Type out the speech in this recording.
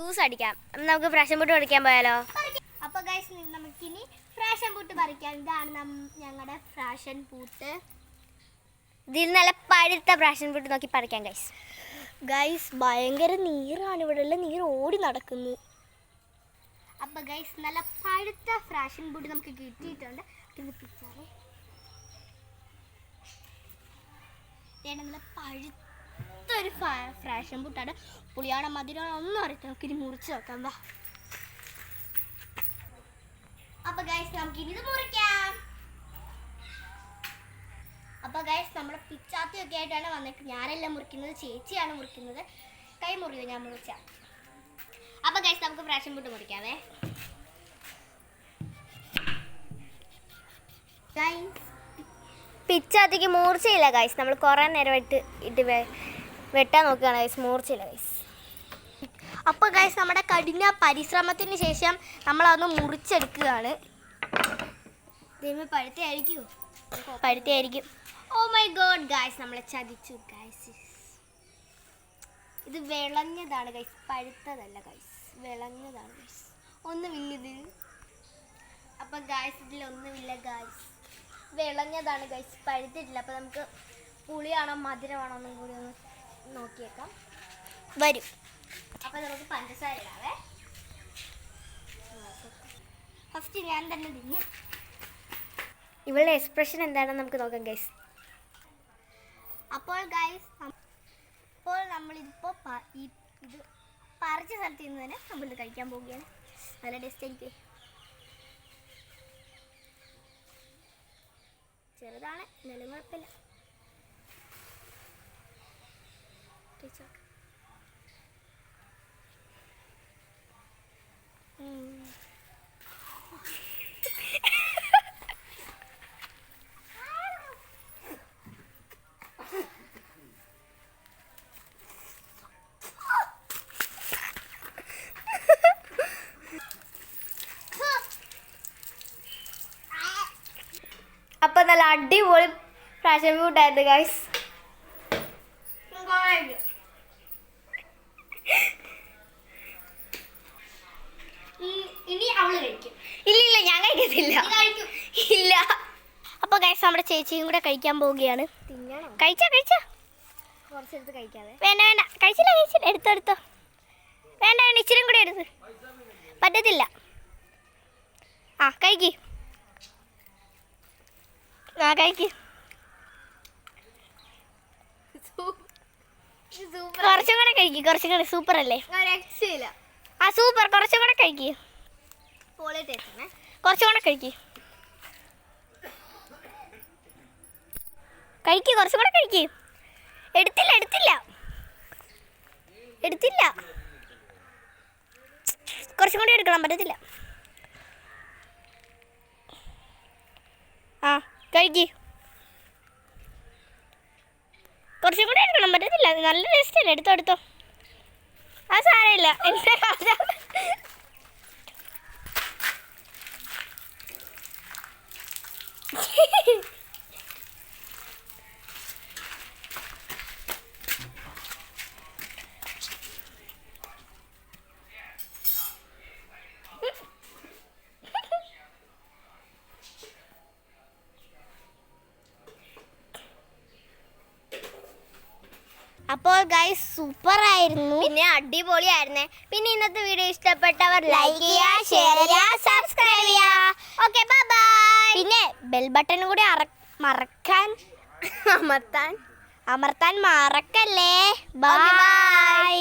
Juice അടിക്കാം. നമുക്ക് freshen puttu പറിക്കാൻ പോയാലോ? അപ്പൊ ഗൈസ് നമുക്കിനി ഫ്രാഷൻ പുട്ട് പറിക്കാം. ഇതാണ് ഞങ്ങളുടെ ഫ്രാഷൻ പൂട്ട്. ഇതിൽ നല്ല പഴുത്ത ഫ്രഷൻ പുട്ട് നോക്കി പറിക്കാം ഗൈസ് ഗൈസ് ഭയങ്കര നീറാണ് ഇവിടെ ഉള്ള നീർ ഓടി നടക്കുന്നു. അപ്പൊ ഗൈസ് നല്ല പഴുത്ത ഫ്രാഷൻ പുട്ട് നമുക്ക് കിട്ടിയിട്ടുണ്ട്. ഇത് നല്ല പഴുത്ത ഒരു ഫ്രാഷൻ പുട്ടാണ് പുളിയാണ മധുരം ഒന്നും അറിയത്തില്ല. നമുക്കിനി മുറിച്ച് നോക്കാം വാ. അപ്പൊ ഗൈസ് നമുക്കിനി ഇത് മുറിക്കാം. അപ്പൊ ഗൈസ് നമ്മുടെ പിച്ചാത്തിയൊക്കെ ആയിട്ടാണ് വന്നിട്ട് ഞാനല്ല മുറിക്കുന്നത്. ചേച്ചിയാണ് മുറിക്കുന്നത്. കൈ മുറിയോ? ഞാൻ മുറിച്ച. അപ്പൊ ഗൈസ് നമുക്ക് ഫ്രാഷൻ പുട്ട് മുറിക്കാവേ. പിച്ചാത്തിക്ക് മൂർച്ചയില്ല ഗൈസ് നമ്മൾ കുറേ നേരമായിട്ട് ഇട്ട് വെട്ടാൻ നോക്കുകയാണ് ഗൈസ് മൂർച്ചയില്ല ഗൈസ് അപ്പോൾ ഗൈസ് നമ്മുടെ കഠിന പരിശ്രമത്തിന് ശേഷം നമ്മൾ അതൊന്ന് മുറിച്ചെടുക്കുകയാണ്. ദൈവം പഴുത്തയായിരിക്കുമോ പഴുത്തയായിരിക്കും. ഓ മൈ ഗോഡ് ഗൈസ് നമ്മളെ ചതിച്ചു ഗൈസ് ഇത് വിളഞ്ഞതാണ് ഗൈസ് പഴുത്തതല്ല ഗൈസ് വിളഞ്ഞതാണ് ഗൈസ് ഒന്നുമില്ലിത് അപ്പം ഗൈസ് ഇതിൽ ഒന്നുമില്ല ഗൈസ് വിളഞ്ഞതാണ് ഗൈസ് പഴുത്തിട്ടില്ല. അപ്പം നമുക്ക് പുളിയാണോ മധുരമാണോ ഒന്നും കൂടി ഒന്ന് നോക്കിയേക്കാം. വരും. അപ്പൊ നമുക്ക് പഞ്ചസാര ഇടാവേ. ഫസ്റ്റ് ഞാൻ തന്നെ തിന്നു. ഇവളുടെ എക്സ്പ്രഷൻ എന്താണെന്ന് നമുക്ക് നോക്കാം ഗൈസ് അപ്പോൾ ഗൈസ് അപ്പോൾ നമ്മളിതിപ്പോൾ പ- ഈ ഇത് പറിച്ച സ്ഥലത്ത് നിന്ന് തന്നെ നമ്മളിത് കഴിക്കാൻ പോവുകയാണ്. നല്ല ടേസ്റ്റ് ആയിരിക്കും. ചെറുതാണ് എന്നാലും കുഴപ്പമില്ല. Taste നോക്ക്. ഉം. അപ്പം നല്ല അടിപൊളി ഫ്രാഷൻ ഫ്രൂട്ടായിരുന്നു ഗൈസ് ഉം, ഇനി അവൾ കഴിക്കും. ഇല്ല ഇല്ല ഞാൻ കഴിക്കത്തില്ല. ഇല്ല. അപ്പോൾ ഗൈസ് നമ്മുടെ ചേച്ചിയും കൂടെ കഴിക്കാൻ പോവുകയാണ്. കഴിച്ചാ കഴിച്ചോ? കുറച്ചെടുത്ത് കഴിക്കാതെ വേണ്ട വേണ്ട. കഴിച്ചില്ല കഴിച്ചില്ല. എടുത്തോ എടുത്തോ. വേണ്ട വേണ്ട. ഇച്ചിരി കൂടി എടുത്ത് പറ്റത്തില്ല. ആ കഴിക്ക്. ആ കഴിക്ക്. കുറച്ചും കൂടെ കഴിക്ക് കുറച്ചും കൂടെ സൂപ്പർ അല്ലേ? ആ സൂപ്പർ കുറച്ചും കൂടെ കഴിക്ക്. കുറച്ചും കൂടെ കഴിക്ക്. കഴിക്ക് കുറച്ചും കൂടെ കഴിക്ക്. എടുത്തില്ല എടുത്തില്ല. എടുത്തില്ല. കുറച്ചും കൂടി എടുക്കണം പറ്റത്തില്ല. ആ കഴിക്ക് കുറച്ചും കൂടി നല്ല ടേസ്റ്റ് അല്ലേ? എടുത്തോ എടുത്തോ. അത് സാരമില്ല. എന്റെ കഥ അപ്പോൾ ഗൈസ് സൂപ്പർ ആയിരുന്നു. പിന്നെ അടിപൊളിയായിരുന്നേ. പിന്നെ ഇന്നത്തെ വീഡിയോ ഇഷ്ടപ്പെട്ടവർ ലൈക്ക് ചെയ്യാ ഷെയർ ചെയ്യുക സബ്സ്ക്രൈബ് ചെയ്യാ ഓക്കെ ബൈ പിന്നെ ബെൽ ബട്ടൺ കൂടി മറക്കാൻ അമർത്താൻ. അമർത്താൻ മറക്കല്ലേ? Bye bye